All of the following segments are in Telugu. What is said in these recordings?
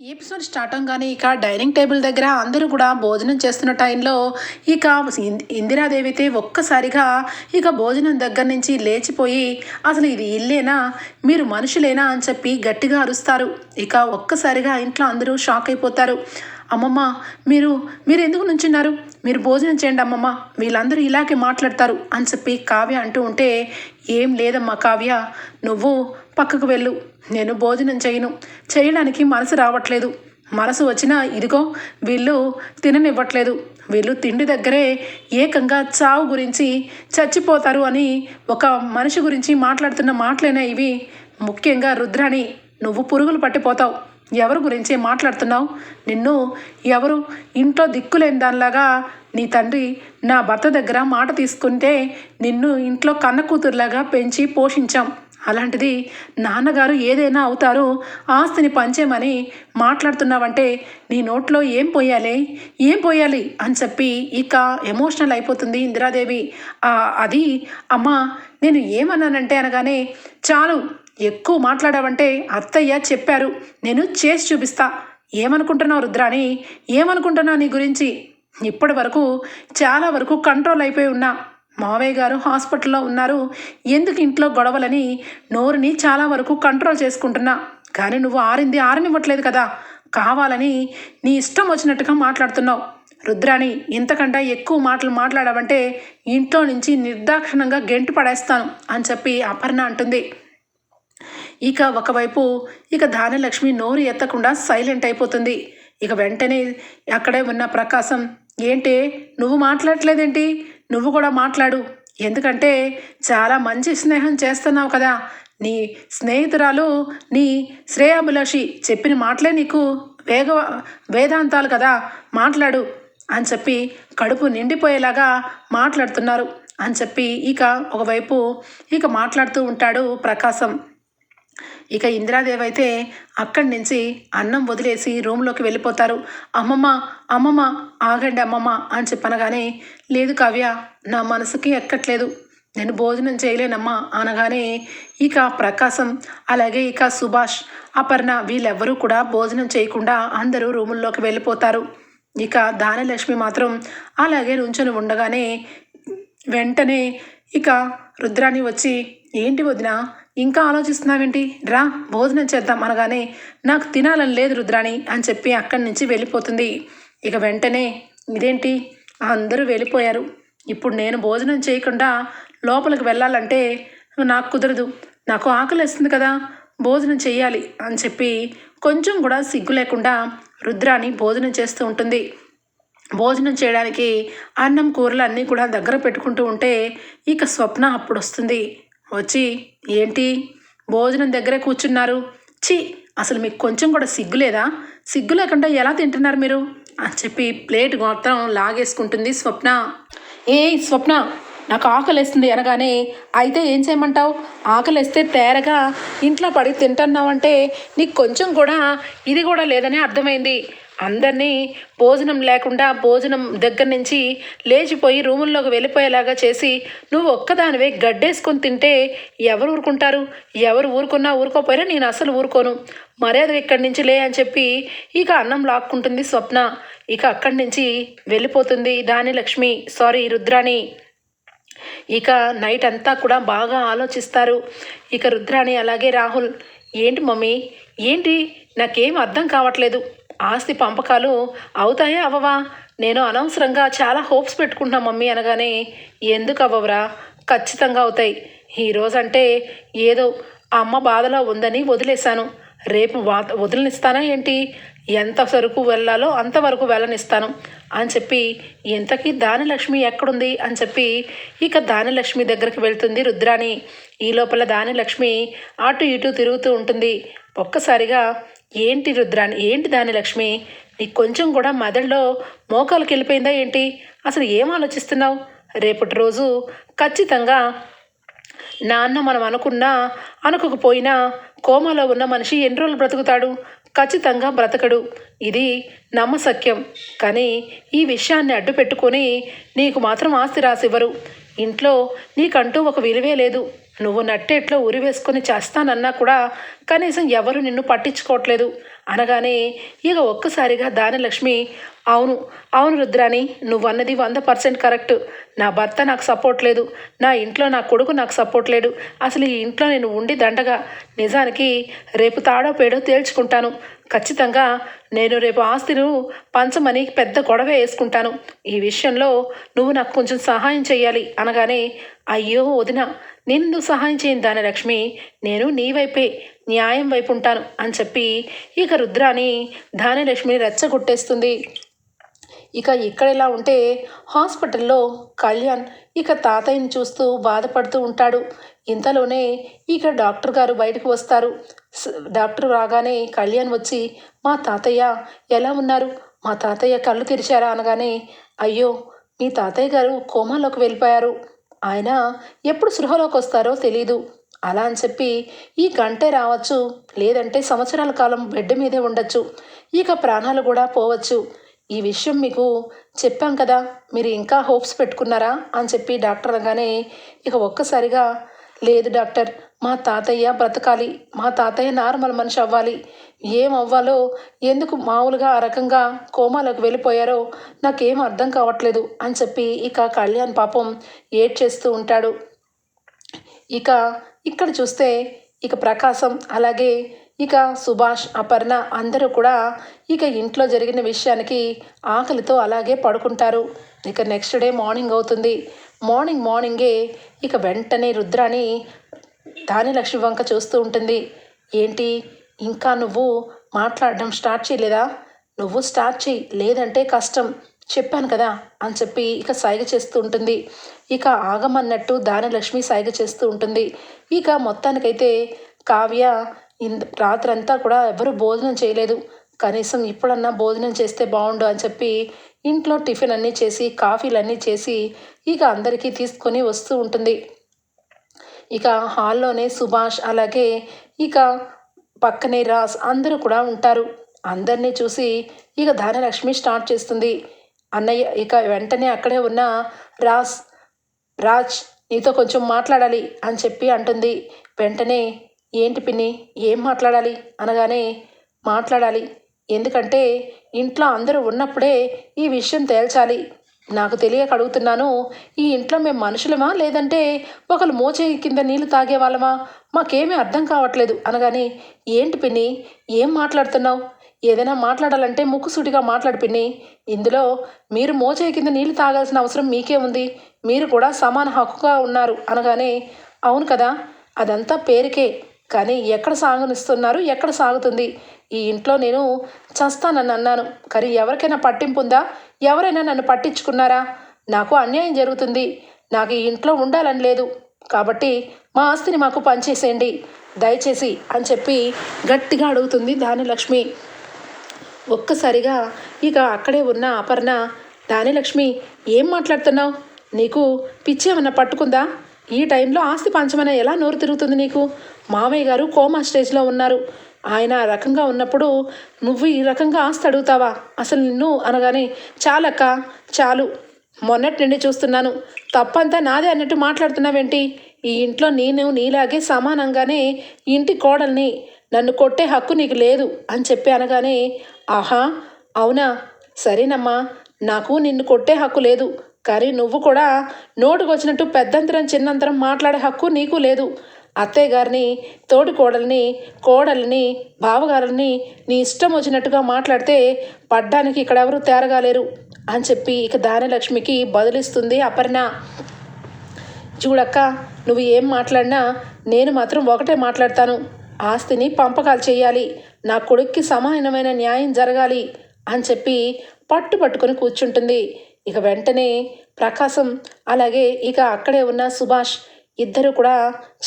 ఈ ఎపిసోడ్ స్టార్ట్ అవగానే ఇక డైనింగ్ టేబుల్ దగ్గర అందరూ కూడా భోజనం చేస్తున్న టైంలో ఇక ఇందిరాదేవి అయితే ఒక్కసారిగా ఇక భోజనం దగ్గర నుంచి లేచిపోయి అసలు ఇది ఇల్లేనా? మీరు మనుషులేనా? అని చెప్పి గట్టిగా అరుస్తారు. ఇక ఒక్కసారిగా ఇంట్లో అందరూ షాక్ అయిపోతారు. అమ్మమ్మ మీరు మీరు ఎందుకు నుంచున్నారు? మీరు భోజనం చేయండి అమ్మమ్మ వీళ్ళందరూ ఇలాగే మాట్లాడతారు అని చెప్పి కావ్య అంటూ ఉంటే ఏం లేదమ్మా కావ్య నువ్వు పక్కకు వెళ్ళు. నేను భోజనం చేయను. చేయడానికి మనసు రావట్లేదు. మనసు వచ్చినా ఇదిగో వీళ్ళు తిననివ్వట్లేదు. వీళ్ళు తిండి దగ్గరే ఏకంగా చావు గురించి చచ్చిపోతారు అని ఒక మనిషి గురించి మాట్లాడుతున్న మాటలైనా ఇవి. ముఖ్యంగా రుద్రాణి నువ్వు పురుగులు పట్టిపోతావు. ఎవరి గురించి మాట్లాడుతున్నావు? నిన్ను ఎవరు ఇంట్లో దిక్కులేని దానిలాగా నీ తండ్రి నా భర్త దగ్గర మాట తీసుకుంటే నిన్ను ఇంట్లో కన్న కూతురులాగా పెంచి పోషించాం. అలాంటిది నాన్నగారు ఏదైనా అవుతారు ఆస్తిని పంచేమని మాట్లాడుతున్నావంటే నీ నోట్లో ఏం పోయాలి? ఏం పోయాలి? అని చెప్పి ఇక ఎమోషనల్ అయిపోతుంది ఇందిరాదేవి. అది అమ్మా నేను ఏమన్నానంటే అనగానే చాలు ఎక్కువ మాట్లాడావంటే అత్తయ్య చెప్పారు. నేను చేసి చూపిస్తా. ఏమనుకుంటున్నావు రుద్రాని ఏమనుకుంటున్నావు నీ గురించి? ఇప్పటి వరకు చాలా వరకు కంట్రోల్ అయిపోయి ఉన్నా. మావయ్య గారు హాస్పిటల్లో ఉన్నారు. ఎందుకు ఇంట్లో గొడవలని నోరుని చాలా వరకు కంట్రోల్ చేసుకుంటున్నా. కానీ నువ్వు ఆరింది ఆరనివ్వట్లేదు కదా. కావాలని నీ ఇష్టం వచ్చినట్టుగా మాట్లాడుతున్నావు. రుద్రాణి ఇంతకంటే ఎక్కువ మాటలు మాట్లాడావంటే ఇంట్లో నుంచి నిర్దాక్షిణంగా గెంటు పడేస్తాను అని చెప్పి అపర్ణ అంటుంది. ఇక ఒకవైపు ఇక ధాన్యలక్ష్మి నోరు ఎత్తకుండా సైలెంట్ అయిపోతుంది. ఇక వెంటనే అక్కడే ఉన్న ప్రకాశం ఏంటి నువ్వు మాట్లాడట్లేదేంటి? నువ్వు కూడా మాట్లాడు. ఎందుకంటే చాలా మంచి స్నేహం చేస్తున్నావు కదా. నీ స్నేహితురాలు నీ శ్రేయాభిలాషి చెప్పిన మాటలే నీకు వేగ వేదాంతాలు కదా. మాట్లాడు అని చెప్పి కడుపు నిండిపోయేలాగా మాట్లాడుతున్నారు అని చెప్పి ఇక ఒకవైపు ఇక మాట్లాడుతూ ఉంటాడు ప్రకాశం. ఇక ఇందిరాదేవి అయితే అక్కడి నుంచి అన్నం వదిలేసి రూమ్లోకి వెళ్ళిపోతారు. అమ్మమ్మ అమ్మమ్మ ఆగండి అమ్మమ్మ అని చెప్పనగానే లేదు కావ్య నా మనసుకి ఎక్కట్లేదు. నేను భోజనం చేయలేనమ్మా అనగానే ఇక ప్రకాశం అలాగే ఇక సుభాష్ అపర్ణ వీళ్ళెవ్వరూ కూడా భోజనం చేయకుండా అందరూ రూముల్లోకి వెళ్ళిపోతారు. ఇక దానలక్ష్మి మాత్రం అలాగే నుంచొని ఉండగానే వెంటనే ఇక రుద్రాణి వచ్చి ఏంటి వదిన ఇంకా ఆలోచిస్తున్నావేంటి? రా భోజనం చేద్దాం అనగానే నాకు తినాలని లేదు రుద్రాణి అని చెప్పి అక్కడి నుంచి వెళ్ళిపోతుంది. ఇక వెంటనే ఇదేంటి? అందరూ వెళ్ళిపోయారు. ఇప్పుడు నేను భోజనం చేయకుండా లోపలికి వెళ్ళాలంటే నాకు కుదరదు. నాకు ఆకలి వేస్తుంది కదా. భోజనం చేయాలి అని చెప్పి కొంచెం కూడా సిగ్గు లేకుండా రుద్రాణి భోజనం చేస్తూ ఉంటుంది. భోజనం చేయడానికి అన్నం కూరలు అన్నీ కూడా దగ్గర పెట్టుకుంటూ ఉంటే ఇక స్వప్న అప్పుడు వస్తుంది వచ్చి ఏంటి? భోజనం దగ్గరే కూర్చున్నారు. చి అసలు మీకు కొంచెం కూడా సిగ్గు లేదా? సిగ్గు లేకుండా ఎలా తింటున్నారు మీరు? అని చెప్పి ప్లేట్ మొత్తం లాగేసుకుంటుంది స్వప్న. ఏ స్వప్న నాకు ఆకలేస్తుంది అనగానే అయితే ఏం చేయమంటావు? ఆకలిస్తే తేరగా ఇంట్లో పడి తింటున్నావంటే నీకు కొంచెం కూడా ఇది కూడా లేదని అర్థమైంది. అందరినీ భోజనం లేకుండా భోజనం దగ్గర నుంచి లేచిపోయి రూముల్లోకి వెళ్ళిపోయేలాగా చేసి నువ్వు ఒక్కదానివే గడ్డేసుకొని తింటే ఎవరు ఊరుకుంటారు? ఎవరు ఊరుకున్నా ఊరుకోపోయినా నేను అసలు ఊరుకోను. మర్యాద ఇక్కడి నుంచి లే అని చెప్పి ఇక అన్నం లాక్కుంటుంది స్వప్న. ఇక అక్కడి నుంచి వెళ్ళిపోతుంది దాని లక్ష్మి సారీ రుద్రాణి. ఇక నైట్ అంతా కూడా బాగా ఆలోచిస్తారు. ఇక రుద్రాణి అలాగే రాహుల్. ఏంటి మమ్మీ? ఏంటి? నాకేం అర్థం కావట్లేదు. ఆస్తి పంపకాలు అవుతాయా అవ్వవా నేను అనవసరంగా చాలా హోప్స్ పెట్టుకుంటున్నా మమ్మీ అనగానే ఎందుకు అవ్వవరా ఖచ్చితంగా అవుతాయి. ఈరోజంటే ఏదో అమ్మ బాధలో ఉందని వదిలేశాను. రేపు వా వదిలినిస్తానా ఏంటి? ఎంత సరుకు వెళ్ళాలో అంతవరకు వెళ్ళనిస్తాను. అని చెప్పి ఇంతకీ దానిలక్ష్మి ఎక్కడుంది? అని చెప్పి ఇక దానిలక్ష్మి దగ్గరికి వెళ్తుంది రుద్రాణి. ఈ లోపల దానిలక్ష్మి అటు ఇటు తిరుగుతూ ఉంటుంది. ఒక్కసారిగా ఏంటి రుద్రాని ఏంటి దాని లక్ష్మి? నీకు కొంచెం కూడా మెదడులో మోకాలకు వెళ్ళిపోయిందా ఏంటి? అసలు ఏం ఆలోచిస్తున్నావు? రేపటి రోజు ఖచ్చితంగా నాన్న మనం అనుకున్నా అనుకోకపోయినా కోమాలో ఉన్న మనిషి ఎన్ని రోజులు బ్రతుకుతాడు? ఖచ్చితంగా బ్రతకడు. ఇది నమ్మసక్యం. కానీ ఈ విషయాన్ని అడ్డు పెట్టుకొని నీకు మాత్రం ఆస్తి రాసివ్వరు. ఇంట్లో నీకంటూ ఒక విలువే లేదు. నువ్వు నట్టేట్లో ఉరి వేసుకొని చేస్తానన్నా కూడా కనీసం ఎవరు నిన్ను పట్టించుకోవట్లేదు. అనగానే ఇక ఒక్కసారిగా దానలక్ష్మి అవును అవును రుద్రాని నువ్వన్నది వంద పర్సెంట్ కరెక్ట్. నా భర్త నాకు సపోర్ట్ లేదు. నా ఇంట్లో నా కొడుకు నాకు సపోర్ట్ లేడు అసలు ఈ ఇంట్లో నేను ఉండి దండగా నిజానికి రేపు తాడో పేడో తేల్చుకుంటాను. ఖచ్చితంగా నేను రేపు ఆస్తిను పంచమని పెద్ద గొడవ వేసుకుంటాను. ఈ విషయంలో నువ్వు నాకు కొంచెం సహాయం చేయాలి అనగానే అయ్యో వదిన నేను సహాయం చేయను దాని లక్ష్మి నేను నీ వైపే న్యాయం వైపు ఉంటాను అని చెప్పి ఇక రుద్రాని ధాన్యలక్ష్మిని రెచ్చగొట్టేస్తుంది. ఇక ఇక్కడ ఇలా ఉంటే హాస్పిటల్లో కళ్యాణ్ ఇక తాతయ్యని చూస్తూ బాధపడుతూ ఉంటాడు. ఇంతలోనే ఇక డాక్టర్ గారు బయటకు వస్తారు. డాక్టర్ రాగానే కళ్యాణ్ వచ్చి మా తాతయ్య ఎలా ఉన్నారు? మా తాతయ్య కళ్ళు తెరిచారా? అనగానే అయ్యో మీ తాతయ్య గారు కోమాలోకి వెళ్ళిపోయారు. ఆయన ఎప్పుడు సృహలోకి వస్తారో తెలీదు. అలా అని చెప్పి ఈ గంటే రావచ్చు లేదంటే సంవత్సరాల కాలం బెడ్ మీదే ఉండొచ్చు ఇక ప్రాణాలు కూడా పోవచ్చు. ఈ విషయం మీకు చెప్పాం కదా మీరు ఇంకా హోప్స్ పెట్టుకున్నారా? అని చెప్పి డాక్టర్ అనగానే ఇక ఒక్కసారిగా లేదు డాక్టర్ మా తాతయ్య బ్రతకాలి. మా తాతయ్య నార్మల్ మనిషి అవ్వాలి. ఏం అవ్వాలో ఎందుకు మామూలుగా ఆ రకంగా కోమాలోకి వెళ్ళిపోయారో నాకేం అర్థం కావట్లేదు అని చెప్పి ఇక కళ్యాణ్ పాపం ఏడ్ చేస్తూ ఉంటాడు. ఇక ఇక్కడ చూస్తే ఇక ప్రకాశం అలాగే ఇక సుభాష్ అపర్ణ అందరూ కూడా ఇక ఇంట్లో జరిగిన విషయానికి ఆకలితో అలాగే పడుకుంటారు. ఇక నెక్స్ట్ డే మార్నింగ్ అవుతుంది. మార్నింగ్ మార్నింగే ఇక వెంటనే రుద్రాని దానిలక్ష్మి వంక చూస్తూ ఉంటుంది. ఏంటి? ఇంకా నువ్వు మాట్లాడడం స్టార్ట్ చేయలేదా? నువ్వు స్టార్ట్ చేయి లేదంటే కష్టం. చెప్పాను కదా అని చెప్పి ఇక సైగ చేస్తూ ఉంటుంది. ఇక ఆగమన్నట్టు దానలక్ష్మి సైగ చేస్తూ ఉంటుంది. ఇక మొత్తానికైతే కావ్య ఇంద రాత్రంతా కూడా ఎవరు భోజనం చేయలేదు. కనీసం ఇప్పుడన్నా భోజనం చేస్తే బాగుండు అని చెప్పి ఇంట్లో టిఫిన్ అన్నీ చేసి కాఫీలన్నీ చేసి ఇక అందరికీ తీసుకొని వస్తూ ఉంటుంది. ఇక హాల్లోనే సుభాష్ అలాగే ఇక పక్కనే రాస్ అందరూ కూడా ఉంటారు. అందరినీ చూసి ఇక ధనలక్ష్మి స్టార్ట్ చేస్తుంది. అన్నయ్య ఇక వెంటనే అక్కడే ఉన్న రాస్ రాజ్ నీతో కొంచెం మాట్లాడాలి అని చెప్పి అంటుంది. వెంటనే ఏంటి పిన్ని ఏం మాట్లాడాలి? అనగానే మాట్లాడాలి. ఎందుకంటే ఇంట్లో అందరూ ఉన్నప్పుడే ఈ విషయం తేల్చాలి. నాకు తెలియక అడుగుతున్నాను ఈ ఇంట్లో మేము మనుషులమా? లేదంటే ఒకరు మోచే కింద నీళ్ళు తాగే వాళ్ళమా? మాకేమీ అర్థం కావట్లేదు. అనగానే ఏంటి పిన్ని ఏం మాట్లాడుతున్నావు? ఏదైనా మాట్లాడాలంటే ముక్కుసూటిగా మాట్లాడు పిన్ని. ఇందులో మీరు మోచే కింద నీళ్ళు తాగాల్సిన అవసరం మీకే ఉంది. మీరు కూడా సమాన హక్కుగా ఉన్నారు. అనగానే అవును కదా? అదంతా పేరుకే. కానీ ఎక్కడ సాగనిస్తున్నారు? ఎక్కడ సాగుతుంది? ఈ ఇంట్లో నేను చస్తానని అన్నాను. కానీ ఎవరికైనా పట్టింపు ఉందా? ఎవరైనా నన్ను పట్టించుకున్నారా? నాకు అన్యాయం జరుగుతుంది. నాకు ఈ ఇంట్లో ఉండాలని లేదు. కాబట్టి మా ఆస్తిని మాకు పనిచేసేయండి దయచేసి అని చెప్పి గట్టిగా అడుగుతుంది దానిలక్ష్మి ఒక్కసారిగా ఇక అక్కడే ఉన్న అపర్ణ దానిలక్ష్మి ఏం మాట్లాడుతున్నావు? నీకు పిచ్చి ఏమన్నా పట్టుకుందా? ఈ టైంలో ఆస్తి పంచమనే ఎలా నోరు తిరుగుతుంది నీకు? మామయ్య గారు కోమా స్టేజ్లో ఉన్నారు. ఆయన ఆ రకంగా ఉన్నప్పుడు నువ్వు ఈ రకంగా ఆస్తి అడుగుతావా? అసలు నిన్ను అనగానే చాలక్క చాలు. మొన్నటి నుండి చూస్తున్నాను. తప్పంతా నాదే అన్నట్టు మాట్లాడుతున్నావేంటి? ఈ ఇంట్లో నేను నీలాగే సమానంగానే ఇంటి కోడల్ని నన్ను కొట్టే హక్కు నీకు లేదు అని చెప్పి అనగానే ఆహా అవునా? సరేనమ్మా. నాకు నిన్ను కొట్టే హక్కు లేదు. కానీ నువ్వు కూడా నోటుకు వచ్చినట్టు పెద్దంతరం చిన్నంతరం మాట్లాడే హక్కు నీకు లేదు. అత్తయ్య గారిని తోటి కోడల్ని కోడల్ని బావగారుల్ని నీ ఇష్టం వచ్చినట్టుగా మాట్లాడితే పడ్డానికి ఇక్కడ ఎవరు తేరగాలేరు అని చెప్పి ఇక దానలక్ష్మికి బదులిస్తుంది అపర్ణ. చూడక్క నువ్వు ఏం మాట్లాడినా నేను మాత్రం ఒకటే మాట్లాడతాను. ఆస్తిని పంపకాలు చేయాలి. నా కొడుక్కి సమానమైన న్యాయం జరగాలి అని చెప్పి పట్టు పట్టుకొని కూర్చుంటుంది. ఇక వెంటనే ప్రకాశం అలాగే ఇక అక్కడే ఉన్న సుభాష్ ఇద్దరు కూడా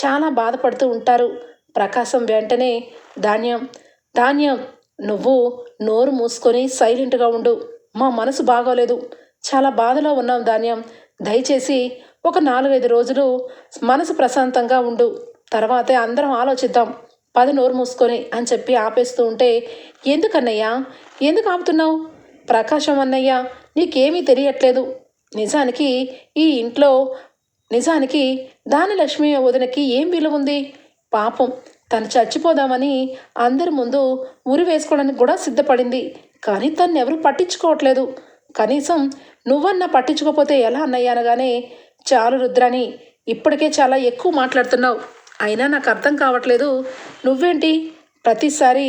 చాలా బాధపడుతూ ఉంటారు. ప్రకాశం వెంటనే ధాన్యం ధాన్యం నువ్వు నోరు మూసుకొని సైలెంట్గా ఉండు. మా మనసు బాగోలేదు. చాలా బాధలో ఉన్నాం ధాన్యం. దయచేసి ఒక నాలుగైదు రోజులు మనసు ప్రశాంతంగా ఉండు. తర్వాతే అందరం ఆలోచిద్దాం. పది నోరు మూసుకొని అని చెప్పి ఆపేస్తూ ఉంటే ఎందుకన్నయ్యా? ఎందుకు ఆపుతున్నావు? ప్రకాశం అన్నయ్య నీకేమీ తెలియట్లేదు. నిజానికి ఈ ఇంట్లో నిజానికి దానిలక్ష్మి వదినకి ఏం విలువ ఉంది పాపం తను చచ్చిపోదామని అందరి ముందు ఉరి వేసుకోవడానికి కూడా సిద్ధపడింది. కానీ తను ఎవరు పట్టించుకోవట్లేదు. కనీసం నువ్వన్నా పట్టించుకోకపోతే ఎలా అన్నయ్య అనగానే చాలు రుద్రాని ఇప్పటికే చాలా ఎక్కువ మాట్లాడుతున్నావు. అయినా నాకు అర్థం కావట్లేదు. నువ్వేంటి? ప్రతిసారి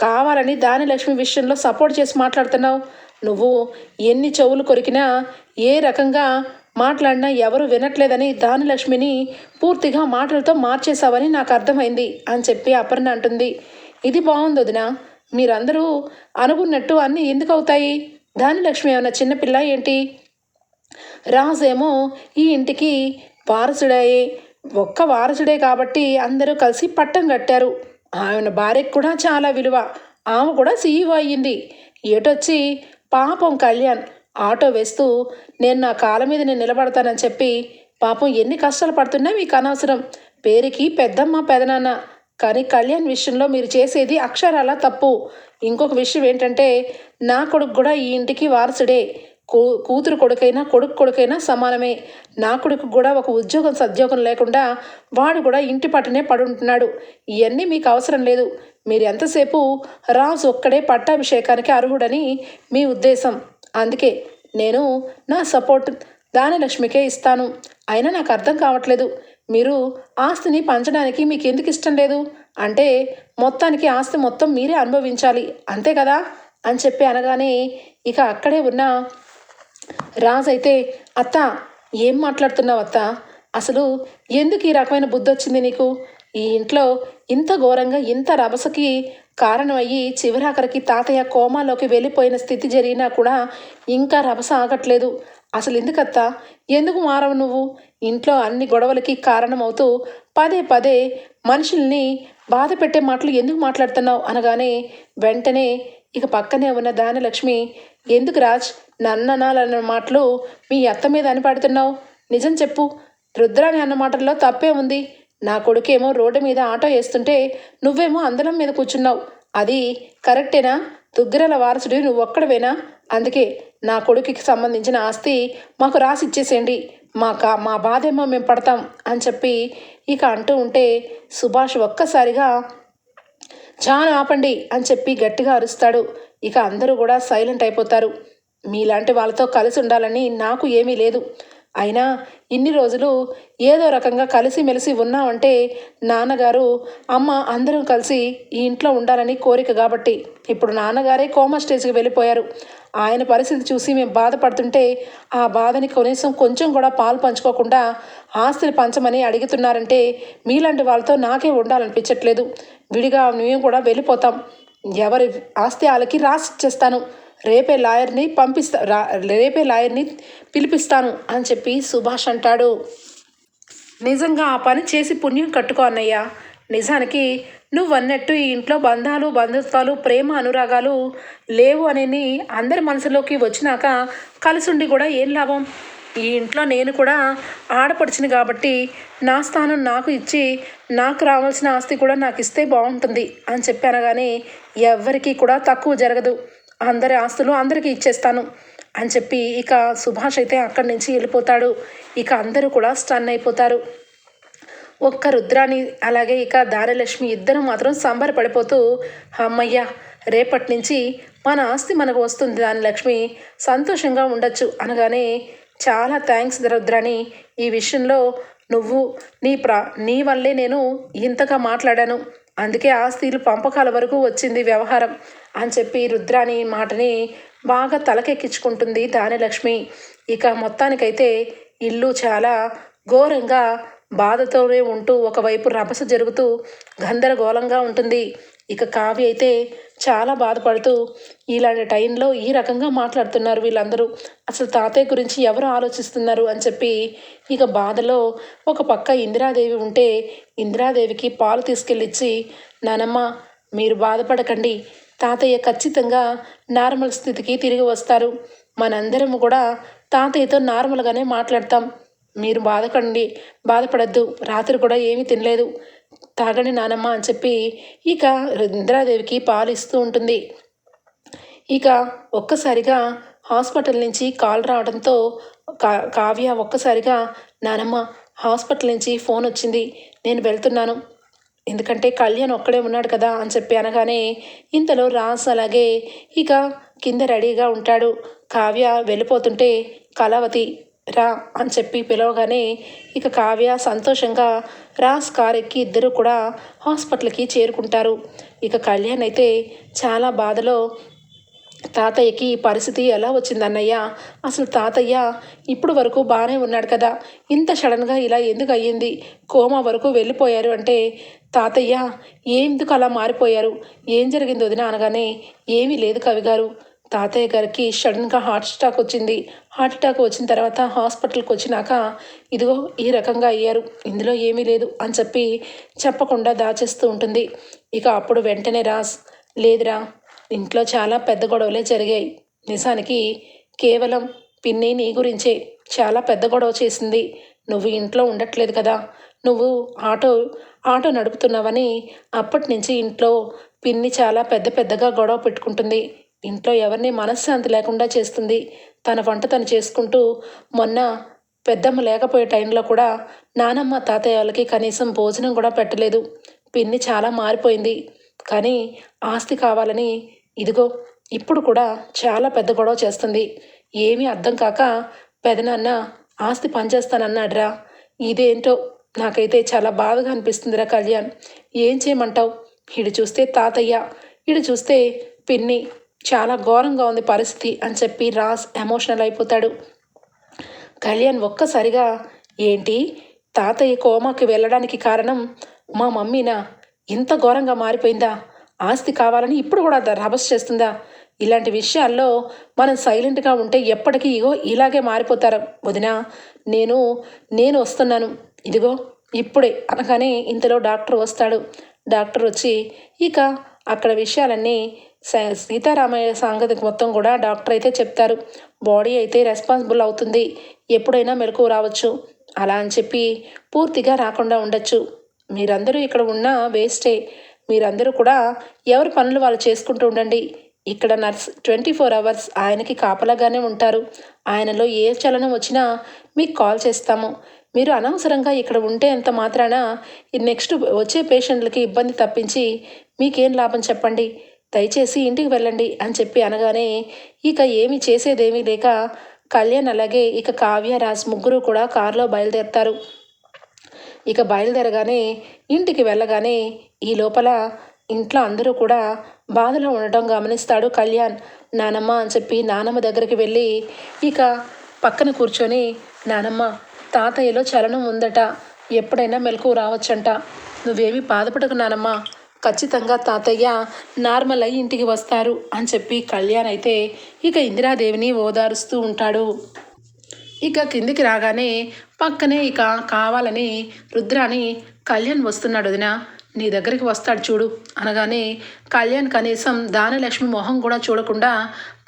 కావాలని దాని లక్ష్మి విషయంలో సపోర్ట్ చేసి మాట్లాడుతున్నావు. నువ్వు ఎన్ని చెవులు కొరికినా ఏ రకంగా మాట్లాడినా ఎవరు వినట్లేదని దానిలక్ష్మిని పూర్తిగా మాటలతో మార్చేశావని నాకు అర్థమైంది అని చెప్పి అపర్ణ అంటుంది. ఇది బాగుంది వదిన. మీరందరూ అనుకున్నట్టు అన్నీ ఎందుకు అవుతాయి దానిలక్ష్మి ఏమైనా చిన్నపిల్ల ఏంటి? రాజేమో ఈ ఇంటికి వారసుడే ఒక్క వారసుడే కాబట్టి అందరూ కలిసి పట్టం కట్టారు. ఆయన భార్యకు కూడా చాలా విలువ. ఆమె కూడా సీఈఓ అయ్యింది. ఏటొచ్చి పాపం కళ్యాణ్ ఆటో వేస్తూ నేను నా కాళ్ళ మీద నేను నిలబడతానని చెప్పి పాపం ఎన్ని కష్టాలు పడుతున్నా మీకు అనవసరం. పేరుకి పెద్దమ్మ పెదనాన్న. కానీ కళ్యాణ్ విషయంలో మీరు చేసేది అక్షరాల తప్పు. ఇంకొక విషయం ఏంటంటే నా కొడుకు కూడా ఈ ఇంటికి వారసుడే. కూ కూతురు కొడుకైనా కొడుకు కొడుకైనా సమానమే. నా కొడుకు కూడా ఒక ఉద్యోగం సద్యోగం లేకుండా వాడు కూడా ఇంటి పట్టునే పడుంటున్నాడు. ఇవన్నీ మీకు అవసరం లేదు. మీరు ఎంతసేపు రాజు ఒక్కడే పట్టాభిషేకానికి అర్హుడని మీ ఉద్దేశం. అందుకే నేను నా సపోర్ట్ దానిలక్ష్మికే ఇస్తాను. అయినా నాకు అర్థం కావట్లేదు. మీరు ఆస్తిని పంచడానికి మీకు ఎందుకు ఇష్టం లేదు? అంటే మొత్తానికి ఆస్తి మొత్తం మీరే అనుభవించాలి. అంతే కదా? అని చెప్పి అనగానే ఇక అక్కడే ఉన్న రాజు అయితే అత్త ఏం మాట్లాడుతున్నావు అత్త? అసలు ఎందుకు ఈ రకమైన బుద్ధి వచ్చింది నీకు? ఈ ఇంట్లో ఇంత ఘోరంగా ఇంత రభసకి కారణమయ్యి చివరాఖరికి తాతయ్య కోమాలోకి వెళ్ళిపోయిన స్థితి జరిగినా కూడా ఇంకా రభస ఆగట్లేదు. అసలు ఎందుకత్త? ఎందుకు మారవు నువ్వు? ఇంట్లో అన్ని గొడవలకి కారణమవుతూ పదే పదే మనుషుల్ని బాధ పెట్టే మాటలు ఎందుకు మాట్లాడుతున్నావు అనగానే వెంటనే ఇక పక్కనే ఉన్న దానలక్ష్మి ఎందుకు రాజ్? నన్ననాలన్న మాటలు మీ అత్త మీద అని పడుతున్నావు. నిజం చెప్పు. రుద్రాని అన్న మాటల్లో తప్పే ఉంది. నా కొడుకేమో రోడ్డు మీద ఆటో వేస్తుంటే నువ్వేమో అందలం మీద కూర్చున్నావు. అది కరెక్టేనా? దుగ్గరల వారసుడు నువ్వు ఒక్కడవేనా అందుకే నా కొడుకుకి సంబంధించిన ఆస్తి మాకు రాసి ఇచ్చేసేయండి. మా కా మా బాధేమో మేము పడతాం అని చెప్పి ఇక అంటూ ఉంటే సుభాష్ ఒక్కసారిగా చాలా ఆపండి అని చెప్పి గట్టిగా అరుస్తాడు. ఇక అందరూ కూడా సైలెంట్ అయిపోతారు. మీలాంటి వాళ్ళతో కలిసి ఉండాలని నాకు ఏమీ లేదు. అయినా ఇన్ని రోజులు ఏదో రకంగా కలిసిమెలిసి ఉన్నామంటే నాన్నగారు అమ్మ అందరం కలిసి ఈ ఇంట్లో ఉండాలని కోరిక కాబట్టి ఇప్పుడు నాన్నగారే కోమా స్టేజ్కి వెళ్ళిపోయారు. ఆయన పరిస్థితి చూసి మేము బాధపడుతుంటే ఆ బాధని కనీసం కొంచెం కూడా పాలు పంచుకోకుండా ఆస్తిని పంచమని అడుగుతున్నారంటే మీలాంటి వాళ్ళతో నాకే ఉండాలనిపించట్లేదు. విడిగా మేము కూడా వెళ్ళిపోతాం. ఎవరి ఆస్తి వాళ్ళకి రాసి ఇచ్చేస్తాను. రేపే లాయర్ని పంపిస్తా రా రేపే లాయర్ని పిలిపిస్తాను అని చెప్పి సుభాష్ అంటాడు. నిజంగా ఆ పని చేసి పుణ్యం కట్టుకో అన్నయ్యా. నిజానికి నువ్వు అన్నట్టు ఈ ఇంట్లో బంధాలు బంధుత్వాలు ప్రేమ అనురాగాలు లేవు అని అందరి మనసులోకి వచ్చినాక కలిసుండి కూడా ఏం లాభం? ఈ ఇంట్లో నేను కూడా ఆడపడిచింది కాబట్టి నా స్థానం నాకు ఇచ్చి నాకు రావాల్సిన ఆస్తి కూడా నాకు ఇస్తే బాగుంటుంది అని చెప్పాను కానీ ఎవ్వరికీ కూడా తక్కువ జరగదు. అందరి ఆస్తులు అందరికీ ఇచ్చేస్తాను అని చెప్పి ఇక సుభాష్ అయితే అక్కడి నుంచి వెళ్ళిపోతాడు. ఇక అందరూ కూడా స్టన్ అయిపోతారు. ఒక్క రుద్రాని అలాగే ఇక దారలక్ష్మి ఇద్దరు మాత్రం సంబరపడిపోతూ అమ్మయ్య రేపటి నుంచి మన ఆస్తి మనకు వస్తుంది దాని లక్ష్మి సంతోషంగా ఉండొచ్చు అనగానే చాలా థ్యాంక్స్ రుద్రని. ఈ విషయంలో నువ్వు నీ ప్రా నీ వల్లే నేను ఇంతగా మాట్లాడాను. అందుకే ఆస్తిలు పంపకాల వరకు వచ్చింది వ్యవహారం అని చెప్పి రుద్రాని మాటని బాగా తలకెక్కించుకుంటుంది దానిలక్ష్మి ఇక మొత్తానికైతే ఇల్లు చాలా ఘోరంగా బాధతోనే ఉంటూ ఒకవైపు రభస జరుగుతూ గందరగోళంగా ఉంటుంది. ఇక కావ్య అయితే చాలా బాధపడుతూ ఇలాంటి టైంలో ఈ రకంగా మాట్లాడుతున్నారు వీళ్ళందరూ. అసలు తాతయ్య గురించి ఎవరు ఆలోచిస్తున్నారు? అని చెప్పి ఇక బాధలో ఒక పక్క ఇందిరాదేవి ఉంటే ఇందిరాదేవికి పాలు తీసుకెళ్ళిచ్చి నానమ్మ మీరు బాధపడకండి. తాతయ్య ఖచ్చితంగా నార్మల్ స్థితికి తిరిగి వస్తారు. మనందరం కూడా తాతయ్యతో నార్మల్గానే మాట్లాడతాం. మీరు బాధకండి బాధపడద్దు. రాత్రి కూడా ఏమీ తినలేదు. తాగండి నానమ్మ అని చెప్పి ఇక రుద్రాదేవికి పాలు ఇస్తూ ఉంటుంది. ఇక ఒక్కసారిగా హాస్పిటల్ నుంచి కాల్ రావడంతో కా కావ్య ఒక్కసారిగా నానమ్మ హాస్పిటల్ నుంచి ఫోన్ వచ్చింది. నేను వెళ్తున్నాను. ఎందుకంటే కళ్యాణ్ ఒక్కడే ఉన్నాడు కదా అని చెప్పి అనగానే ఇంతలో రాస్ అలాగే ఇక కింద రెడీగా ఉంటాడు. కావ్య వెళ్ళిపోతుంటే కళావతి రా అని చెప్పి పిలవగానే ఇక కావ్య సంతోషంగా రాజ్ కార్ ఎక్కి ఇద్దరు కూడా హాస్పిటల్కి చేరుకుంటారు. ఇక కళ్యాణ్ అయితే చాలా బాధలో తాతయ్యకి ఈ పరిస్థితి ఎలా వచ్చిందన్నయ్య అసలు తాతయ్య ఇప్పుడు వరకు బాగానే ఉన్నాడు కదా. ఇంత సడన్గా ఇలా ఎందుకు అయ్యింది? కోమా వరకు వెళ్ళిపోయారు అంటే తాతయ్య ఎందుకు అలా మారిపోయారు? ఏం జరిగింది వదిన? అనగానే ఏమీ లేదు కవి గారు. తాతయ్య గారికి సడన్గా హార్ట్ స్టాక్ వచ్చింది. హార్ట్ అటాక్ వచ్చిన తర్వాత హాస్పిటల్కి వచ్చినాక ఇదిగో ఈ రకంగా అయ్యారు. ఇందులో ఏమీ లేదు అని చెప్పి చెప్పకుండా దాచేస్తూ ఉంటుంది. ఇక అప్పుడు వెంటనే రాస్ లేదురా ఇంట్లో చాలా పెద్ద గొడవలే జరిగాయి. నిజానికి కేవలం పిన్ని నీ గురించే చాలా పెద్ద గొడవ చేసింది. నువ్వు ఇంట్లో ఉండట్లేదు కదా నువ్వు ఆటో ఆటో నడుపుతున్నావని అప్పటి నుంచి ఇంట్లో పిన్ని చాలా పెద్ద పెద్దగా గొడవ పెట్టుకుంటుంది. ఇంట్లో ఎవరిని మనశ్శాంతి లేకుండా చేస్తుంది. తన వంట తను చేసుకుంటూ మొన్న పెద్దమ్మ లేకపోయే టైంలో కూడా నానమ్మ తాతయ్య వాళ్ళకి కనీసం భోజనం కూడా పెట్టలేదు. పిన్ని చాలా మారిపోయింది. కానీ ఆస్తి కావాలని ఇదిగో ఇప్పుడు కూడా చాలా పెద్ద గొడవ చేస్తుంది. ఏమీ అర్థం కాక పెదనాన్న ఆస్తి పనిచేస్తానన్నాడురా. ఇదేంటో నాకైతే చాలా బాధగా అనిపిస్తుందిరా కళ్యాణ్. ఏం చేయమంటావు? ఇడు చూస్తే తాతయ్య ఇడు చూస్తే పిన్ని. చాలా ఘోరంగా ఉంది పరిస్థితి అని చెప్పి రాస్ ఎమోషనల్ అయిపోతాడు. కళ్యాణ్ ఒక్కసారిగా ఏంటి? తాతయ్య కోమాకి వెళ్ళడానికి కారణం మా మమ్మీనా? ఇంత ఘోరంగా మారిపోయిందా? ఆస్తి కావాలని ఇప్పుడు కూడా రభస్ చేస్తుందా? ఇలాంటి విషయాల్లో మనం సైలెంట్గా ఉంటే ఎప్పటికీ ఇగో ఇలాగే మారిపోతారు. వదిన నేను నేను వస్తున్నాను. ఇదిగో ఇప్పుడే అనగానే ఇంతలో డాక్టర్ వస్తాడు. డాక్టర్ వచ్చి ఇక అక్కడ విషయాలన్నీ సీతారామయ్య సంగతి మొత్తం కూడా డాక్టర్ అయితే చెప్తారు. బాడీ అయితే రెస్పాన్సిబుల్ అవుతుంది. ఎప్పుడైనా మెలకు రావచ్చు. అలా అని చెప్పి పూర్తిగా రాకుండా ఉండొచ్చు. మీరందరూ ఇక్కడ ఉన్న వేస్టే. మీరందరూ కూడా ఎవరి పనులు వాళ్ళు చేసుకుంటూ ఉండండి. ఇక్కడ నర్స్ ట్వంటీ ఫోర్ అవర్స్ ఆయనకి కాపలాగానే ఉంటారు. ఆయనలో ఏ చలనం వచ్చినా మీకు కాల్ చేస్తాము. మీరు అనవసరంగా ఇక్కడ ఉంటే ఎంత మాత్రాన నెక్స్ట్ వచ్చే పేషెంట్లకి ఇబ్బంది తప్పించి మీకేం లాభం చెప్పండి? దయచేసి ఇంటికి వెళ్ళండి అని చెప్పి అనగానే ఇక ఏమి చేసేదేమీ లేక కళ్యాణ్ అలాగే ఇక కావ్య రాజ్ ముగ్గురు కూడా కారులో బయలుదేరుతారు. ఇక బయలుదేరగానే ఇంటికి వెళ్ళగానే ఈ లోపల ఇంట్లో అందరూ కూడా బాధలో ఉండటం గమనిస్తాడు కళ్యాణ్. నానమ్మ అని చెప్పి నానమ్మ దగ్గరికి వెళ్ళి ఇక పక్కన కూర్చొని నానమ్మ తాతయ్యలో చలనం ఉందట ఎప్పుడైనా మెలకు రావచ్చంట. నువ్వేమీ బాధపడకు నానమ్మ. ఖచ్చితంగా తాతయ్య నార్మల్ అయ్యి ఇంటికి వస్తారు అని చెప్పి కళ్యాణ్ అయితే ఇక ఇందిరాదేవిని ఓదారుస్తూ ఉంటాడు. ఇక కిందికి రాగానే పక్కనే ఇక కావాలని రుద్రాని కళ్యాణ్ వస్తున్నాడు వదిన నీ దగ్గరికి వస్తాడు చూడు అనగానే కళ్యాణ్ కనీసం దానలక్ష్మి మొహం కూడా చూడకుండా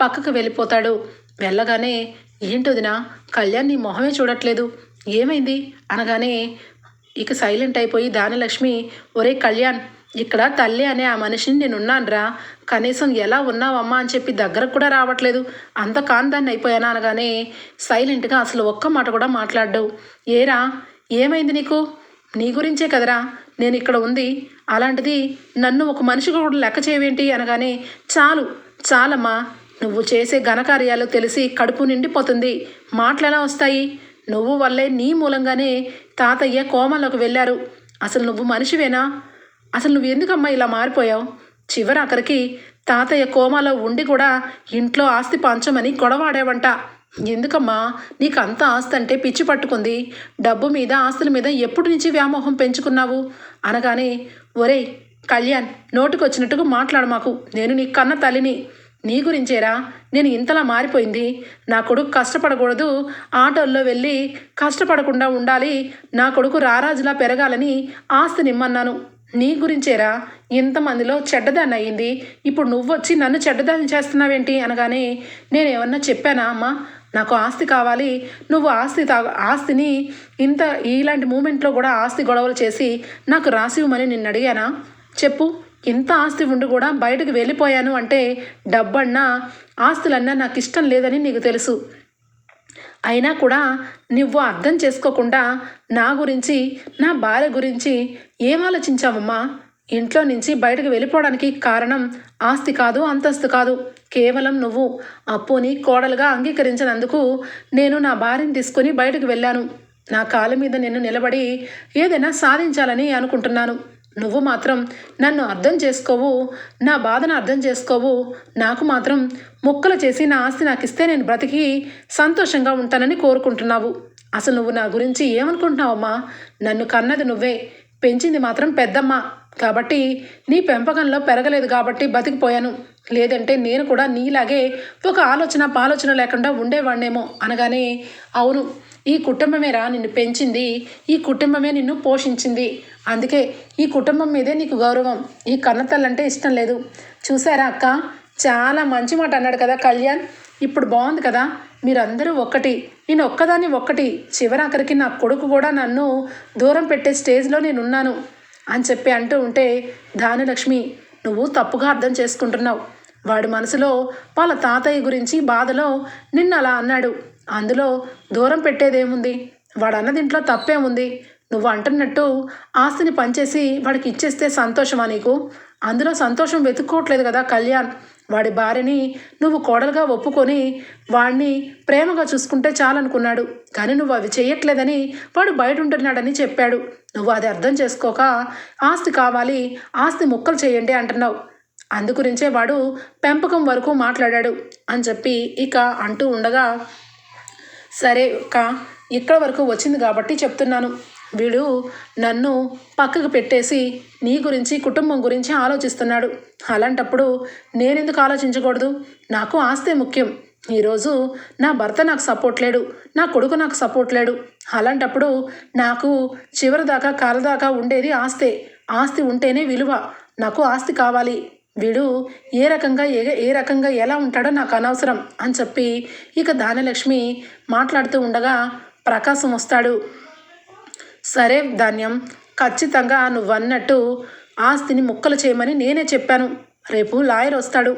పక్కకు వెళ్ళిపోతాడు. వెళ్ళగానే ఏంటోదినా కళ్యాణ్ నీ మొహమే చూడట్లేదు ఏమైంది? అనగానే ఇక సైలెంట్ అయిపోయి దానలక్ష్మి ఒరే కళ్యాణ్ ఇక్కడ తల్లి అనే ఆ మనిషిని నేను ఉన్నానురా కనీసం ఎలా ఉన్నావమ్మా అని చెప్పి దగ్గరకు కూడా రావట్లేదు. అంత కాందాన్ని అయిపోయానా అనగానే సైలెంట్గా అసలు ఒక్క మాట కూడా మాట్లాడ్డావు ఏరా ఏమైంది నీకు? నీ గురించే కదరా. నేను ఇక్కడ ఉంది. అలాంటిది నన్ను ఒక మనిషి కూడా లెక్క చేయవేంటి అనగానే చాలు చాలమ్మా. నువ్వు చేసే ఘనకార్యాలు తెలిసి కడుపు నిండిపోతుంది. మాటలు ఎలా వస్తాయి? నువ్వు వల్లే నీ మూలంగానే తాతయ్య కోమలోకి వెళ్ళారు. అసలు నువ్వు మనిషివేనా? అసలు నువ్వు ఎందుకమ్మా ఇలా మారిపోయావు? చివర అక్కడికి తాతయ్య కోమాలో ఉండి కూడా ఇంట్లో ఆస్తి పంచమని గొడవాడేవంట. ఎందుకమ్మా? నీకు అంత ఆస్తి అంటే పిచ్చి పట్టుకుంది. డబ్బు మీద ఆస్తుల మీద ఎప్పటి నుంచి వ్యామోహం పెంచుకున్నావు? అనగానే ఒరేయ్ కళ్యాణ్ నోటికొచ్చినట్టుగా మాట్లాడు మాకు. నేను నీ కన్న తల్లిని. నీ గురించేరా? నేను ఇంతలా మారిపోయింది. నా కొడుకు కష్టపడకూడదు. ఆటోల్లో వెళ్ళి కష్టపడకుండా ఉండాలి. నా కొడుకు రారాజులా పెరగాలని ఆస్తి నిమ్మన్నాను. నీ గురించేరా? ఇంతమందిలో చెడ్డదాన్ని అయ్యింది. ఇప్పుడు నువ్వు వచ్చి నన్ను చెడ్డదాన్ని చేస్తున్నావేంటి? అనగానే నేను ఏమన్నా చెప్పానా అమ్మా? నాకు ఆస్తి కావాలి. నువ్వు ఆస్తి తా ఆస్తిని ఇంత ఇలాంటి మూమెంట్లో కూడా ఆస్తి గొడవలు చేసి నాకు రాసివ్వమని నిన్ను అడిగానా? చెప్పు. ఇంత ఆస్తి ఉండి కూడా బయటకు వెళ్ళిపోయాను అంటే డబ్బన్నా ఆస్తులన్నా నాకు ఇష్టం లేదని నీకు తెలుసు. అయినా కూడా నువ్వు అర్థం చేసుకోకుండా నా గురించి నా భార్య గురించి ఏం ఆలోచించావమ్మా? ఇంట్లో నుంచి బయటకు వెళ్ళిపోవడానికి కారణం ఆస్తి కాదు అంతస్తు కాదు. కేవలం నువ్వు. అప్పుని కోడలుగా అంగీకరించినందుకు నేను నా భార్యని తీసుకొని బయటకు వెళ్ళాను. నా కాలు మీద నేను నిలబడి ఏదైనా సాధించాలని అనుకుంటున్నాను. నువ్వు మాత్రం నన్ను అర్థం చేసుకోవు నా బాధను అర్థం చేసుకోవు. నాకు మాత్రం ముక్కలు చేసి నా ఆస్తి నాకు ఇస్తే నేను బ్రతికి సంతోషంగా ఉంటానని కోరుకుంటున్నావు. అసలు నువ్వు నా గురించి ఏమనుకుంటున్నావమ్మా? నన్ను కన్నది నువ్వే. పెంచింది మాత్రం పెద్దమ్మ. కాబట్టి నీ పెంపకంలో పెరగలేదు కాబట్టి బతికిపోయాను. లేదంటే నేను కూడా నీలాగే ఒక ఆలోచన పాలోచన లేకుండా ఉండేవాడినేమో అనగానే అవును ఈ కుటుంబమేరా నిన్ను పెంచింది ఈ కుటుంబమే నిన్ను పోషించింది. అందుకే ఈ కుటుంబం మీదే నీకు గౌరవం. ఈ కన్నతల్లంటే ఇష్టం లేదు. చూసారా అక్క? చాలా మంచి మాట అన్నాడు కదా కళ్యాణ్. ఇప్పుడు బాగుంది కదా? మీరందరూ ఒక్కటి. నేను ఒక్కదాన్ని ఒక్కటి. చివరాఖరికి నా కొడుకు కూడా నన్ను దూరం పెట్టే స్టేజ్లో నేను ఉన్నాను అని చెప్పి అంటూ ఉంటే దానిలక్ష్మి నువ్వు తప్పుగా అర్థం చేసుకుంటున్నావు. వాడి మనసులో వాళ్ళ తాతయ్య గురించి బాధలో నిన్న అలా అన్నాడు. అందులో దూరం పెట్టేదేముంది? వాడు అన్న దీంట్లో తప్పేముంది? నువ్వు అంటున్నట్టు ఆస్తిని పంచేసి వాడికి ఇచ్చేస్తే సంతోషమా నీకు? అందులో సంతోషం వెతుక్కోవట్లేదు కదా కళ్యాణ్. వాడి భార్యని నువ్వు కోడలుగా ఒప్పుకొని వాడిని ప్రేమగా చూసుకుంటే చాలనుకున్నాడు. కానీ నువ్వు అవి చేయట్లేదని వాడు బయట ఉంటున్నాడని చెప్పాడు. నువ్వు అది అర్థం చేసుకోక ఆస్తి కావాలి ఆస్తి ముక్కలు చేయండి అంటున్నావు. అందుగురించే వాడు పెంపకం వరకు మాట్లాడాడు అని చెప్పి ఇక అంటూ ఉండగా సరే అక్క ఇక్కడ వరకు వచ్చింది కాబట్టి చెప్తున్నాను. వీడు నన్ను పక్కకు పెట్టేసి నీ గురించి కుటుంబం గురించి ఆలోచిస్తున్నాడు. అలాంటప్పుడు నేనెందుకు ఆలోచించకూడదు? నాకు ఆస్తే ముఖ్యం. ఈరోజు నా భర్త నాకు సపోర్ట్ లేడు నా కొడుకు నాకు సపోర్ట్ లేడు. అలాంటప్పుడు నాకు చివరి దాకా ఉండేది ఆస్తే. ఆస్తి ఉంటేనే విలువ. నాకు ఆస్తి కావాలి. వీడు ఏ రకంగా ఏ ఏ రకంగా ఎలా ఉంటాడో నాకు అనవసరం అని చెప్పి ఇక దానలక్ష్మి మాట్లాడుతూ ఉండగా ప్రకాశం వస్తాడు. సరే ధాన్యం ఖచ్చితంగా నువ్వన్నట్టు ఆస్తిని ముక్కలు చేయమని నేనే చెప్పాను. రేపు లాయర్ వస్తాడు.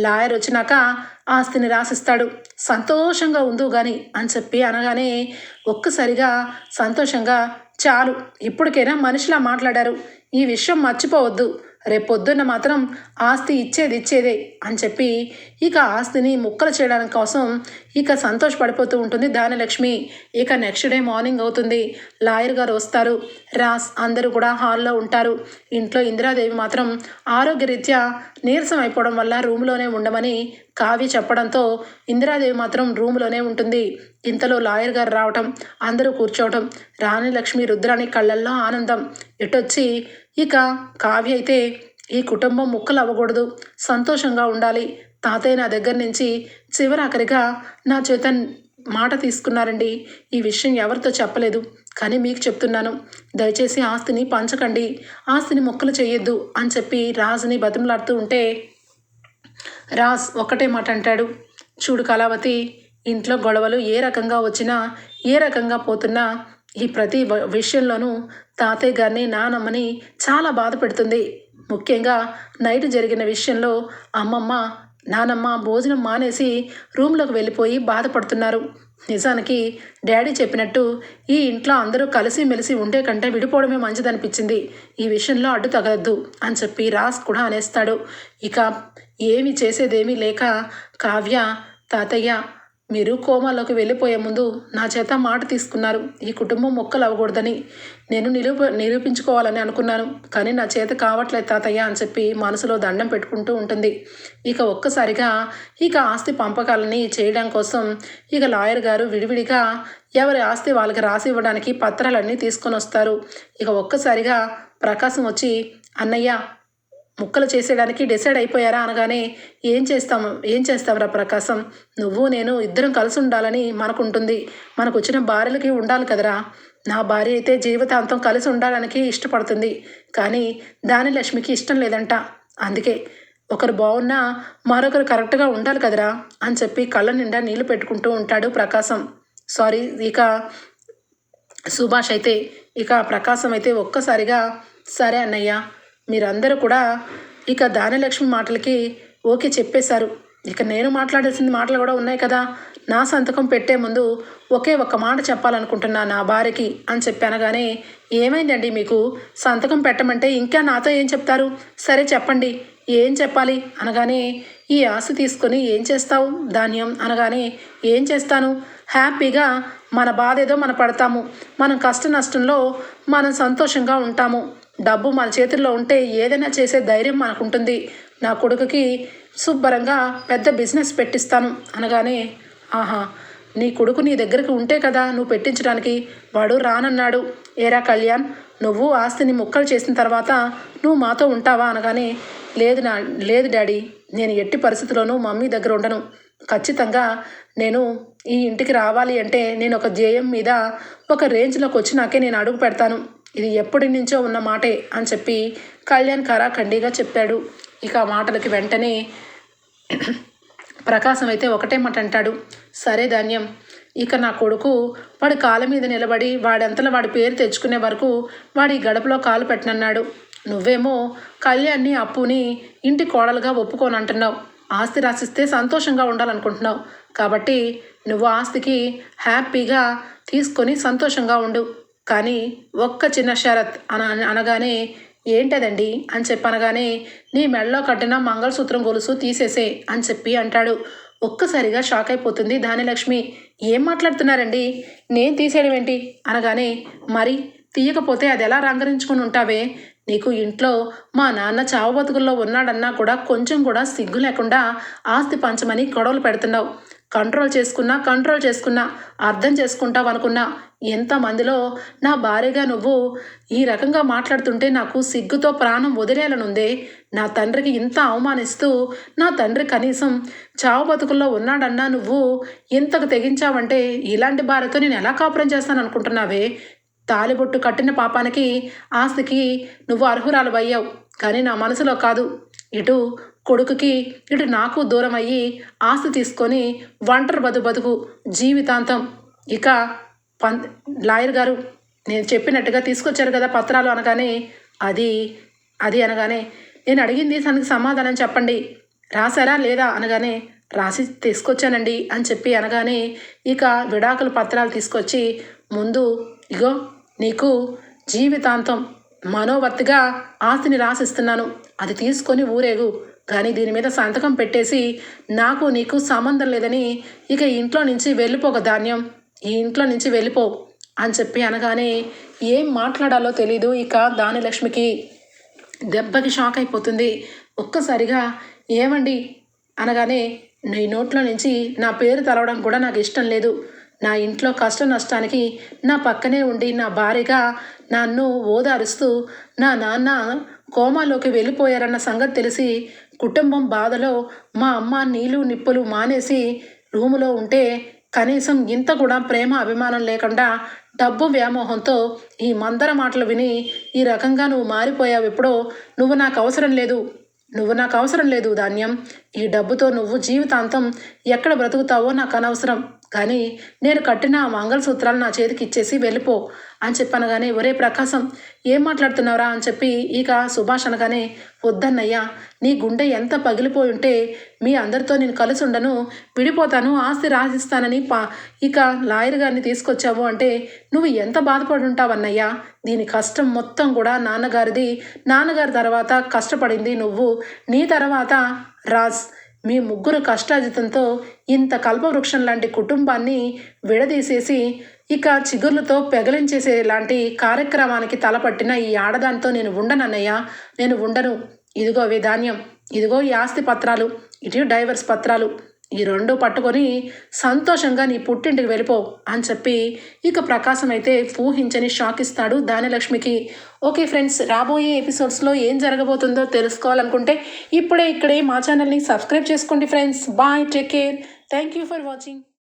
లాయర్ వచ్చినాక ఆస్తిని రాసిస్తాడు. సంతోషంగా ఉందు కానీ అని చెప్పి అనగానే ఒక్కసారిగా సంతోషంగా చాలు. ఇప్పటికైనా మనిషిలా మాట్లాడారు. ఈ విషయం మర్చిపోవద్దు. రేపొద్దున్న మాత్రం ఆస్తి ఇచ్చేది ఇచ్చేదే అని చెప్పి ఇక ఆస్తిని ముక్కలు చేయడానికి కోసం ఇక సంతోషపడిపోతూ ఉంటుంది దానలక్ష్మి ఇక నెక్స్ట్ డే మార్నింగ్ అవుతుంది. లాయర్ గారు వస్తారు. రాస్ అందరూ కూడా హాల్లో ఉంటారు. ఇంట్లో ఇందిరాదేవి మాత్రం ఆరోగ్యరీత్యా నీరసం అయిపోవడం వల్ల రూమ్లోనే ఉండమని కావ్య చెప్పడంతో ఇందిరాదేవి మాత్రం రూమ్లోనే ఉంటుంది. ఇంతలో లాయర్ గారు రావటం అందరూ కూర్చోవటం రాణి లక్ష్మి రుద్రాణి కళ్ళల్లో ఆనందం. ఎటొచ్చి ఇక కావ్య అయితే ఈ కుటుంబం ముక్కలు అవ్వకూడదు సంతోషంగా ఉండాలి. తాతయ్య నా దగ్గర నుంచి చివరాఖరిగా నా చేత మాట తీసుకున్నారండి. ఈ విషయం ఎవరితో చెప్పలేదు. కానీ మీకు చెప్తున్నాను. దయచేసి ఆస్తిని పంచకండి. ఆస్తిని మొక్కలు చేయొద్దు అని చెప్పి రాజుని బతిమలాడుతూ ఉంటే రాజ్ ఒక్కటే మాట అంటాడు. చూడు కళావతి ఇంట్లో గొడవలు ఏ రకంగా వచ్చినా ఏ రకంగా పోతున్నా ఈ ప్రతి వ- విషయంలోనూ తాతయ్య గారిని నానమ్మని చాలా బాధ పెడుతుంది. ముఖ్యంగా నైట్ జరిగిన విషయంలో అమ్మమ్మ నానమ్మ భోజనం మానేసి రూమ్లోకి వెళ్ళిపోయి బాధపడుతున్నారు. నిజానికి డాడీ చెప్పినట్టు ఈ ఇంట్లో అందరూ కలిసి మెలిసి ఉండే కంటే విడిపోవడమే మంచిదనిపించింది. ఈ విషయంలో అడ్డు తగలద్దు అని చెప్పి రాస్ కూడా అనేస్తాడు. ఇక ఏమి చేసేదేమీ లేక కావ్య తాతయ్య మీరు కోమాలోకి వెళ్ళిపోయే ముందు నా చేత మాట తీసుకున్నారు. ఈ కుటుంబం మొక్కలు అవ్వకూడదని నేను నిరూప నిరూపించుకోవాలని అనుకున్నాను. కానీ నా చేత కావట్లేదు తాతయ్య అని చెప్పి మనసులో దండం పెట్టుకుంటూ ఉంటుంది. ఇక ఒక్కసారిగా ఇక ఆస్తి పంపకాలని చేయడం కోసం ఇక లాయర్ గారు విడివిడిగా ఎవరి ఆస్తి వాళ్ళకి రాసి ఇవ్వడానికి పత్రాలన్నీ తీసుకొని వస్తారు. ఇక ఒక్కసారిగా ప్రకాశం వచ్చి అన్నయ్య ముక్కలు చేసేయడానికి డిసైడ్ అయిపోయారా అనగానే ఏం చేస్తాము ఏం చేస్తాంరా ప్రకాశం? నువ్వు నేను ఇద్దరం కలిసి ఉండాలని మనకుంటుంది. మనకు వచ్చిన భార్యలకి ఉండాలి కదరా. నా భార్య అయితే జీవితాంతం కలిసి ఉండడానికి ఇష్టపడుతుంది. కానీ దాని లక్ష్మికి ఇష్టం లేదంట. అందుకే ఒకరు బాగున్నా మరొకరు కరెక్ట్గా ఉండాలి కదరా అని చెప్పి కళ్ళ నిండా నీళ్ళు పెట్టుకుంటూ ఉంటాడు ప్రకాశం. సారీ ఇక సుభాష్ అయితే ఇక ప్రకాశం అయితే ఒక్కసారిగా సరే అన్నయ్య. మీరందరూ కూడా ఇక దానలక్ష్మి మాటలకి ఓకే చెప్పేశారు. ఇక నేను మాట్లాడాల్సిన మాటలు కూడా ఉన్నాయి కదా. నా సంతకం పెట్టే ముందు ఒకే ఒక్క మాట చెప్పాలనుకుంటున్నా నా భార్యకి అని చెప్పి అనగానే ఏమైందండి మీకు? సంతకం పెట్టమంటే ఇంకా నాతో ఏం చెప్తారు? సరే చెప్పండి. ఏం చెప్పాలి? అనగానే ఈ ఆశ తీసుకొని ఏం చేస్తావు? ధాన్యం అనగానే ఏం చేస్తాను? హ్యాపీగా మన బాధ ఏదో మన పడతాము. మనం కష్ట నష్టంలో మనం సంతోషంగా ఉంటాము. డబ్బు మన చేతుల్లో ఉంటే ఏదైనా చేసే ధైర్యం మనకుంటుంది. నా కొడుకుకి శుభ్రంగా పెద్ద బిజినెస్ పెట్టిస్తాను అనగానే ఆహా నీ కొడుకు నీ దగ్గరికి ఉంటే కదా నువ్వు పెట్టించడానికి. వాడు రానన్నాడు. ఏరా కళ్యాణ్ నువ్వు ఆస్తిని ముక్కలు చేసిన తర్వాత నువ్వు మాతో ఉంటావా? అనగానే లేదు నా లేదు డాడీ నేను ఎట్టి పరిస్థితుల్లోనూ మమ్మీ దగ్గర ఉండను. ఖచ్చితంగా నేను ఈ ఇంటికి రావాలి అంటే నేను ఒక ధ్యేయం మీద ఒక రేంజ్లోకి వచ్చినాకే నేను అడుగు పెడతాను. ఇది ఎప్పటి నుంచో ఉన్న మాటే అని చెప్పి కళ్యాణ్ ఖరాఖండిగా చెప్పాడు. ఇక ఆ మాటలకి వెంటనే ప్రకాశం అయితే ఒకటే మాట అంటాడు. సరే ధాన్యం ఇక నా కొడుకు వాడి కాళ్ళ మీద నిలబడి వాడంతలో వాడి పేరు తెచ్చుకునే వరకు వాడి గడపలో కాలు పెట్టనన్నాడు. నువ్వేమో కళ్యాణ్ని అప్పుని ఇంటి కోడలుగా ఒప్పుకోనంటున్నావు. ఆస్తి రాసిస్తే సంతోషంగా ఉండాలనుకుంటున్నావు. కాబట్టి నువ్వు ఆస్తికి హ్యాపీగా తీసుకొని సంతోషంగా ఉండు. కానీ ఒక్క చిన్న షరత్ అన అనగానే ఏంటదండి? అని చెప్పి అనగానే నీ మెడలో కట్టిన మంగళసూత్రం గొలుసు తీసేసే అని చెప్పి అంటాడు. ఒక్కసారిగా షాక్ అయిపోతుంది ధాన్యలక్ష్మి. ఏం మాట్లాడుతున్నారండి? నేను తీసేయడం ఏంటి? అనగానే మరి తీయకపోతే అది ఎలా రంగరించుకుని ఉంటావే? నీకు ఇంట్లో మా నాన్న చావు బతుకుల్లో ఉన్నాడన్నా కూడా కొంచెం కూడా సిగ్గు లేకుండా ఆస్తి పంచమని గొడవలు పెడుతున్నావు. కంట్రోల్ చేసుకున్నా కంట్రోల్ చేసుకున్నా అర్థం చేసుకుంటావు అనుకున్నా ఎంతమందిలో నా భార్యగా నువ్వు ఈ రకంగా మాట్లాడుతుంటే నాకు సిగ్గుతో ప్రాణం వదిలేయాలనుందే. నా తండ్రికి ఇంత అవమానిస్తూ నా తండ్రి కనీసం చావు బతుకుల్లో ఉన్నాడన్నా నువ్వు ఇంతకు తెగించావంటే ఇలాంటి భార్యతో నేను ఎలా కాపురం చేస్తాను అనుకుంటున్నావే? తాలిబొట్టు కట్టిన పాపానికి ఆస్తికి నువ్వు అర్హురాలు అయ్యావు కానీ నా మనసులో కాదు. ఇటు కొడుకుకి ఇటు నాకు దూరం అయ్యి ఆస్తి తీసుకొని ఒంటరి బదు బతుకు జీవితాంతం. ఇక పం లాయర్ గారు నేను చెప్పినట్టుగా తీసుకొచ్చారు కదా పత్రాలు అనగానే అది అది అనగానే నేను అడిగింది తనకి సమాధానం చెప్పండి. రాశారా లేదా అనగానే రాసి తీసుకొచ్చానండి అని చెప్పి అనగానే ఇక విడాకుల పత్రాలు తీసుకొచ్చి ముందు ఇగో నీకు జీవితాంతం మనోవర్తిగా ఆస్తిని రాసిస్తున్నాను. అది తీసుకొని ఊరేగు. కానీ దీని మీద సంతకం పెట్టేసి నాకు నీకు సంబంధం లేదని ఇక ఇంట్లో నుంచి వెళ్ళిపోక ధాన్యం ఈ ఇంట్లో నుంచి వెళ్ళిపో అని చెప్పి అనగానే ఏం మాట్లాడాలో తెలీదు ఇక దానిలక్ష్మికి దెబ్బకి షాక్ అయిపోతుంది. ఒక్కసారిగా ఏమండి? అనగానే నీ నోట్లో నుంచి నా పేరు తలవడం కూడా నాకు ఇష్టం లేదు. నా ఇంట్లో కష్ట నష్టానికి నా పక్కనే ఉండి నా భార్యగా నన్ను ఓదారుస్తూ నా నాన్న కోమాలోకి వెళ్ళిపోయారన్న సంగతి తెలిసి కుటుంబం బాధలో మా అమ్మ నీళ్ళు నిప్పులు మానేసి రూములో ఉంటే కనీసం ఇంత కూడా ప్రేమ అభిమానం లేకుండా డబ్బు వ్యామోహంతో ఈ మందర మాటలు విని ఈ రకంగా నువ్వు మారిపోయావు ఎప్పుడో నువ్వు నాకు అవసరం లేదు నువ్వు నాకు అవసరం లేదు ధాన్యం. ఈ డబ్బుతో నువ్వు జీవితాంతం ఎక్కడ బ్రతుకుతావో నాకు అనవసరం. కానీ నేను కట్టిన ఆ మంగళసూత్రాలు నా చేతికి ఇచ్చేసి వెళ్ళిపో అని చెప్పాను కానీ ఒరే ప్రకాశం ఏం మాట్లాడుతున్నావురా? అని చెప్పి ఇక సుభాష్ అనగానే వద్దన్నయ్యా నీ గుండె ఎంత పగిలిపోయి ఉంటే మీ అందరితో నేను కలిసి ఉండను. విడిపోతాను ఆస్తి రాసిస్తానని పా ఇక లాయర్ గారిని తీసుకొచ్చావు అంటే నువ్వు ఎంత బాధపడి ఉంటావన్నయ్యా? దీని కష్టం మొత్తం కూడా నాన్నగారిది. నాన్నగారి తర్వాత కష్టపడింది నువ్వు. నీ తర్వాత రాజ్. మీ ముగ్గురు కష్టాజితంతో ఇంత కల్పవృక్షం లాంటి కుటుంబాన్ని విడదీసేసి ఇక చిగుర్లతో పెగలించేసే లాంటి కార్యక్రమానికి తలపట్టిన ఈ ఆడదానితో నేను ఉండనన్నయ్య నేను ఉండను. ఇదిగో విధాన్యం ఇదిగో ఈ ఆస్తి పత్రాలు. ఇటు డైవర్స్ పత్రాలు. ఈ రెండు పట్టుకొని సంతోషంగా నీ పుట్టింటికి వెళ్ళిపో అని చెప్పి ఇక ప్రకాశం అయితే ఊహించని షాక్ ఇస్తాడు దానిలక్ష్మికి ఓకే ఫ్రెండ్స్ రాబోయే ఎపిసోడ్స్లో ఏం జరగబోతుందో తెలుసుకోవాలనుకుంటే ఇప్పుడే ఇక్కడే మా ఛానల్ని సబ్స్క్రైబ్ చేసుకోండి friends. Bye take care thank you for watching